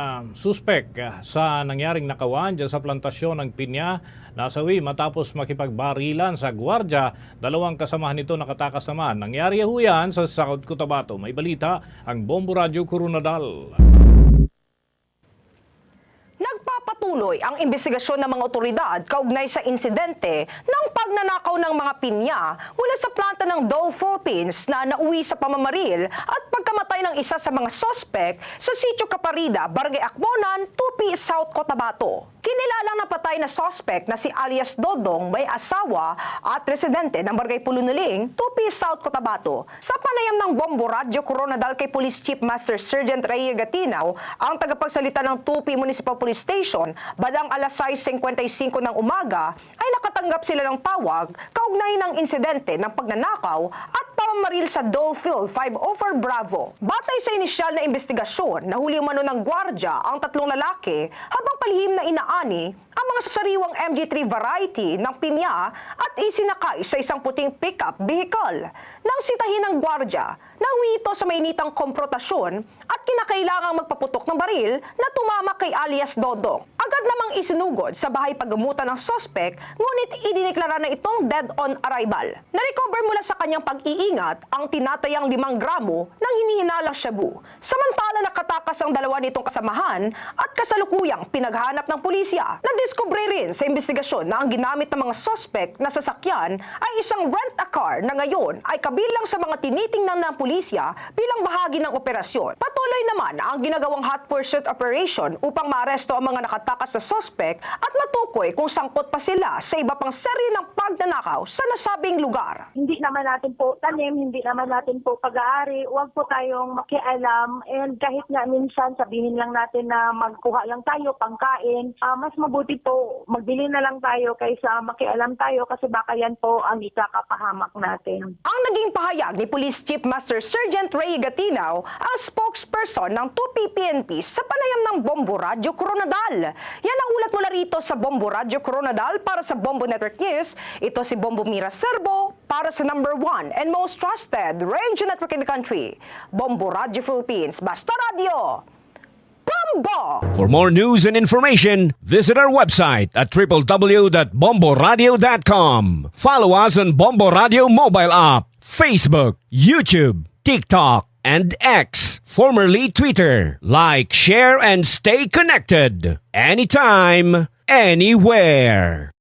Um, suspect ah, sa nangyaring nakawan dyan sa plantasyon ng Pinya nasawi matapos makipagbarilan sa gwardya. Dalawang kasamahan nito nakatakas naman. Nangyari ho sa South Cotabato. May balita ang Bombo Radio Coronadal. Nagpapatuloy ang investigasyon ng mga otoridad kaugnay sa insidente ng pagnanakaw ng mga pinya mula sa planta ng Dole Philippines na nauwi sa pamamaril at pagkamatay ng isa sa mga sospek sa Sitio Caparida, Barangay Akbonan, Tupi, South Cotabato. Kinilalang napatay na sospek na si alias Dodong may asawa at residente ng Barangay Pulunuling, Tupi, South Cotabato. Sa panayam ng Bombo Radio Coronadal kay Police Chief Master Sergeant Ray Gatinaw, ang tagapagsalita ng Tupi Municipal Police Station, badang alas 6.55 ng umaga, ay nakatanggap sila ng tawag kaugnay ng insidente ng pagnanakaw at pamamaril sa Dolefield 504 Bravo. Batay sa inisyal na investigasyon, nahuli umano ng gwardya ang tatlong lalaki habang palihim na inaani ang mga sariwang MG3 variety ng pinya at isinakay sa isang puting pickup vehicle. Nang sitahin ng gwardya, nawi ito sa mainitang komprotasyon at kinakailangang magpaputok ng baril na tumama kay alias Dodong. Agad namang isinugod sa bahay paggamutan ng sospek, ngunit idineklara na itong dead on arrival. Na-recover mula sa kanyang pag-iingat ang tinatayang limang gramo ng hinihinalang shabu. Samantala nakatakas ang dalawa nitong kasamahan at kasalukuyang pinaghanap ng pulisya. Nadiskubre rin sa investigasyon na ang ginamit ng mga sospek na sasakyan ay isang rent-a-car na ngayon ay kabilang sa mga tinitingnan ng pulisya bilang bahagi ng operasyon. Patuloy naman ang ginagawang hot pursuit operation upang maaresto ang mga nakatakas na sospek at matukoy kung sangkot pa sila sa iba pang serye ng pagnanakaw sa nasabing lugar. hindi naman natin po tanim, hindi naman natin po pag-aari, huwag po tayong makialam and kahit nga minsan sabihin lang natin na magkuha lang tayo, pangkain, ah, mas mabuti po magbili na lang tayo kaysa makialam tayo kasi baka yan po ang ikakapahamak natin. Ang naging pahayag ni Police Chief Master Sergeant Ray Gatinaw, ang spokesperson ng 2PPNP sa panayam ng Bombo Radio Coronadal. Yan ang ulat mula rito sa Bombo Radio Coronadal para sa Bombo Network News. Ito si Bombo Mira Serbo para sa number one and most trusted radio network in the country, Bombo Radio Philippines. Basta Radio! Bombo! For more news and information, visit our website at www.bomboradio.com. Follow us on Bombo Radio mobile app, Facebook, YouTube, TikTok, and X, formerly Twitter. Like, share, and stay connected. Anytime, anywhere.